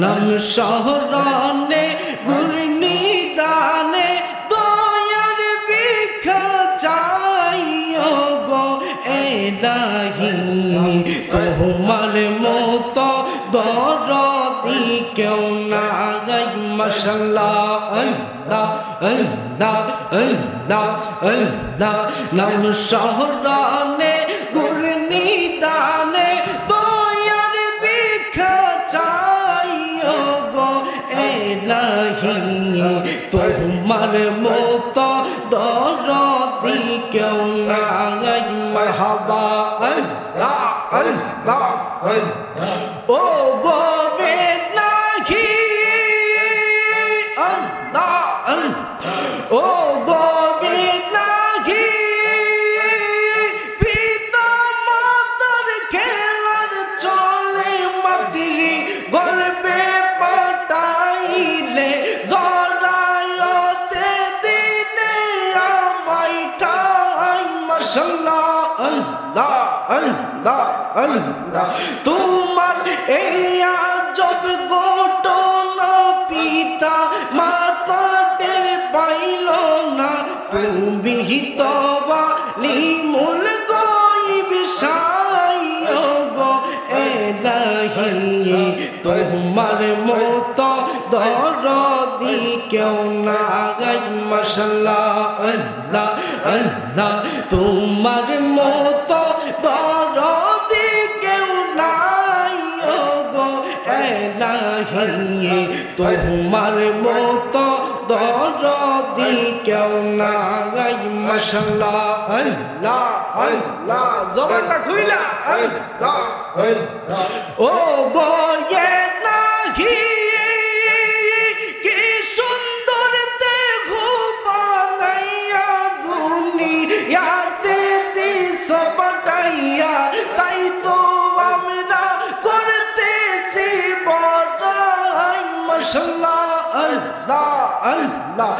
নাম শহরানে গুরনি দানে দয়ার ভিক্ষা চাইও গো এলাহি। তোমার মত দরদি কেউ না গাই আল্লাহ আল্লাহ আল্লাহ আল্লাহ, নাম শহরানে এলাহি তোমার মত দরদি কেউ নাই। মারহাবা আল্লাহ আল্লাহ ও তোমার এই আজব এলাহি তোমার মত দরদি কেউ না গাই মশাল্লাহ আল্লাহ আল্লাহ। তোমার মত কেউ নাই ও গো এলাহি। তোমার মত দরদি কেউ না গাই মশাল্লাহ আল্লাহ আল্লাহ জবানটা খুইলা। আল্লাহ ও গো এ নাহি কি সুন্দর দেহ বানাইয়া দুনিয়াতে দিস বাটাইয়া তাই তো আমরা করতেছি বড়াই। মশলা আল্লাহ আল্লাহ।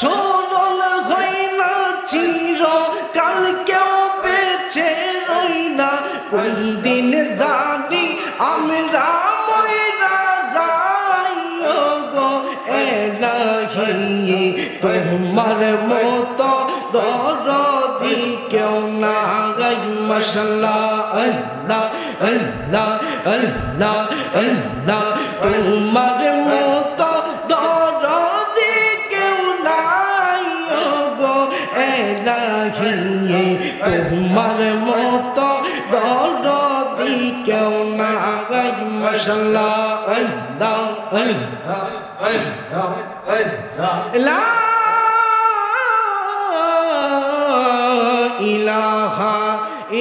সরল হই না চির কাল কেউ বেছে রই না। কোন দিন জানি আমরা তোমার মত দরদি কেউ না গাই মশলা আল্লাহ আল্লাহ আল্লাহ আল্লাহ। তোমার মত এলাহি তোমার মত দরদি কেউ না গাই মশলা আল্লাহ আল্লাহ। লা ইলাহা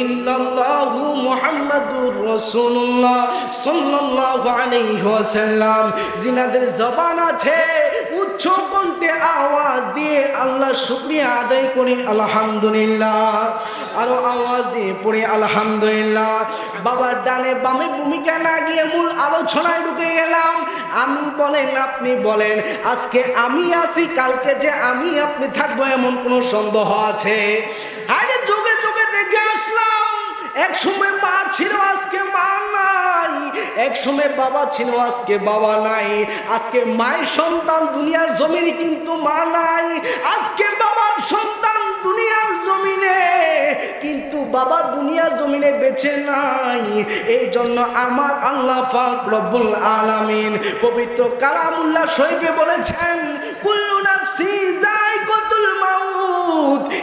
ইল্লাল্লাহু মুহাম্মাদুর রাসূলুল্লাহ সাল্লাল্লাহু আলাইহি ওয়াসাল্লাম। জিনাদের জবান আছে উচ্চ কণ্ঠে আওয়াজ দিয়ে আল্লাহ শুকরিয়া আদায় করি, আলহামদুলিল্লাহ। আরও আওয়াজ দিয়ে পড়ে, আলহামদুলিল্লাহ। বাবার ডানে বামে ভূমিকা না গিয়ে মূল আলোচনায় ঢুকে গেলাম। আমি বলেন, আপনি বলেন, আজকে আমি আছি, কালকে যে আমি আপনি থাকব এমন কোনো সন্দেহ আছে? আরে যোগে যোগে দেখে আসলাম, এক সময় মা ছিল, আজকে মা নাই। এক সময় বাবা ছিল, আজকে বাবা নাই। আজকে মায়ের সন্তান দুনিয়ার জমিনে কিন্তু মা নাই। আজকে বাবার সন্তান দুনিয়ার জমিনে, কিন্তু বাবা দুনিয়ার জমিনে বেছে নাই। এই জন্য আমার আল্লাহ পাক রব্বুল আলামিন পবিত্র কালামুল্লাহ শরীফে বলেছেন, কুল্লু নাফসি যায়কাতুল মাউত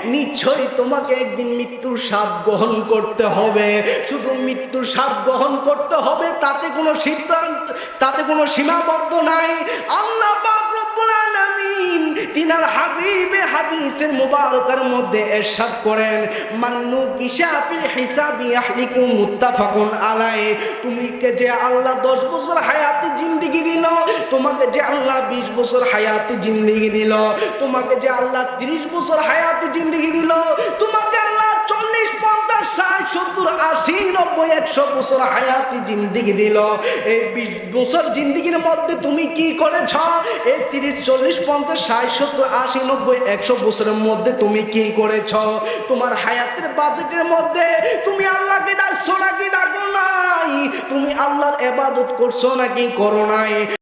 নিশ্চয়ই তোমাকে একদিন মৃত্যুর সাপ গ্রহণ করতে হবে। শুধু মৃত্যুর সাপ গ্রহণ করতে হবে, তাতে কোনো সিদ্ধান্ত, তাতে কোনো সীমাবদ্ধ নাই। আল্লাহ আমি তিনার হাবিবে হাদিসের মুবারকের মধ্যে এরশাদ করেন, মান্নু কিসাফি হিসাবি আহলিকু মুত্তাফাকুন আলাই তুমি কে যে আল্লাহ 10 বছর হায়াতি জিন্দেগি দিল? তোমাকে যে আল্লাহ 20 বছর হায়াতি জিন্দেগি দিল? তোমাকে যে আল্লাহ 30 বছর হায়াতি জিন্দেগি দিল? পঞ্চাশ সত্তর, আশি, নব্বই, একশো বছর হায়াতি মধ্যে তুমি কি করেছ? তিরিশ, চল্লিশ, পঞ্চাশ সত্তর, আশি, নব্বই, একশো বছরের মধ্যে তুমি কি করেছ? তোমার হায়াতের বাজেটের মধ্যে তুমি আল্লাহকে ডাকছো নাকি ডাকো নাই? তুমি আল্লাহর এবাদত করছ নাকি করো নাই?